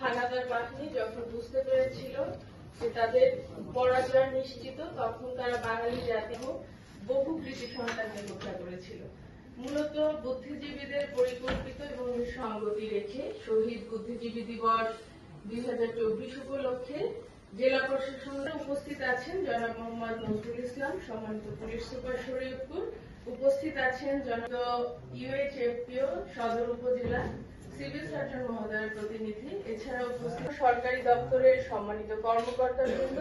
হানাদার বাহিনী যখন বুঝতে পেরেছিল যে তাদের পরাজয় নিশ্চিত, তখন তারা বাঙালি জাতি ও বহু কৃষি সন্তানকে হত্যা করেছিল। মূলত বুদ্ধিজীবীদের পরিকল্পিত এবং সংগতি রেখে শহীদ বুদ্ধিজীবী দিবস দুই হাজার চব্বিশ উপলক্ষে জেলা প্রশাসনরা উপস্থিত আছেন। জনাব মোহাম্মদ নজরুল ইসলাম, সম্মানিত পুলিশ সুপার শরীয়তপুর, উপস্থিত আছেন জনাব ইউএইচএফপিও সদর উপজেলা সিভিল সার্জন মহোদয়ের প্রতিনিধি এছাড়া উপস্থিত সরকারি দপ্তরের সম্মানিত কর্মকর্তাবৃন্দ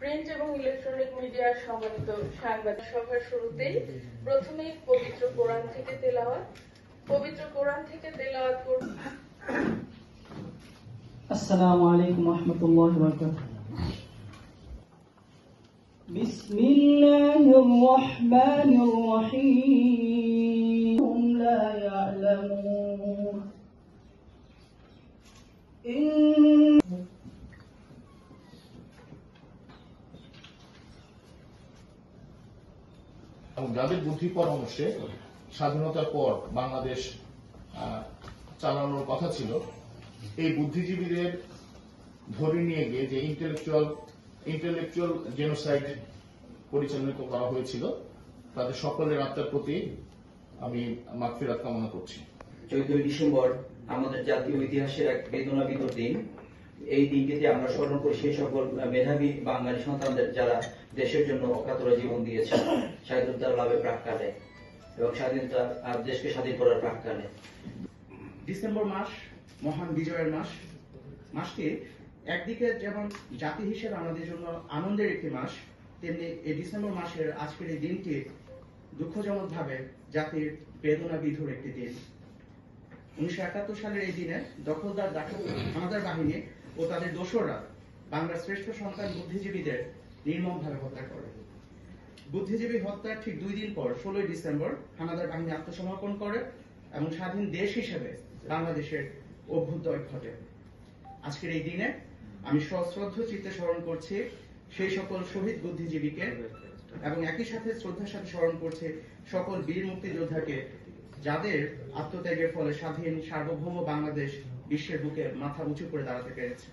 প্রিন্ট এবং ইলেকট্রনিক মিডিয়ার সম্মানিত সাংবাদিক সভার শুরুতেই প্রথমেই পবিত্র কোরআন থেকে তেলাওয়াত পবিত্র কোরআন থেকে তেলাওয়াত করব السلام عليكم ورحمة الله وبركاته بسم الله الرحمن الرحيم هم لا يعلمون যাদের বুদ্ধি পরামর্শে স্বাধীনতার পর বাংলাদেশ চালানোর কথা ছিল, এই বুদ্ধিজীবীদের ধরে নিয়ে গিয়ে যে ইন্টেলেকচুয়াল ইন্টেলেকচুয়াল জেনোসাইড পরিচালিত করা হয়েছিল, তাদের সকলের আত্মার প্রতি আমি মাগফিরাত কামনা করছি। চৌদ্দই ডিসেম্বর আমাদের জাতীয় ইতিহাসের এক বেদনাবিদ দিন। এই দিনটিতে আমরা স্মরণ করি সেই সকল মেধাবী বাঙালি সন্তানদের যারা দেশের জন্য অকাতরে জীবন দিয়েছে স্বাধীনতা লাভের প্রাককালে এবং স্বাধীনতা, আর দেশকে স্বাধীন করার প্রাককালে। ডিসেম্বর মাস, মহান বিজয়ের মাস। মাসটি একদিকে যেমন জাতি হিসেবে আমাদের জন্য আনন্দের একটি মাস, তেমনি এই ডিসেম্বর মাসের আজকের এই দিনটি দুঃখজনক ভাবে জাতির বেদনা বিধুর একটি দিন। উনিশশো একাত্তর সালের এই দিনে দখলদার দাখল হানাদার বাহিনী ও তাদের দোসররা বাংলার শ্রেষ্ঠ সন্তান বুদ্ধিজীবীদের নির্মমভাবে হত্যা করে। বুদ্ধিজীবী হত্যার ঠিক দুই দিন পর, ষোলোই ডিসেম্বর, হানাদার বাহিনী আত্মসমর্পণ করে এবং স্বাধীন দেশ হিসেবে বাংলাদেশের অভ্যুদয় ঘটে। আজকের এই দিনে আমি সশ্রদ্ধ চিত্তে স্মরণ করছি সেই সকল শহীদ বুদ্ধিজীবীকে এবং একই সাথে শ্রদ্ধার সাথে স্মরণ করছে সকল বীর মুক্তিযোদ্ধাকে যাদের আত্মত্যাগের ফলে স্বাধীন সার্বভৌম বাংলাদেশ বিশ্বের বুকে মাথা উঁচু করে দাঁড়াতে পেরেছে।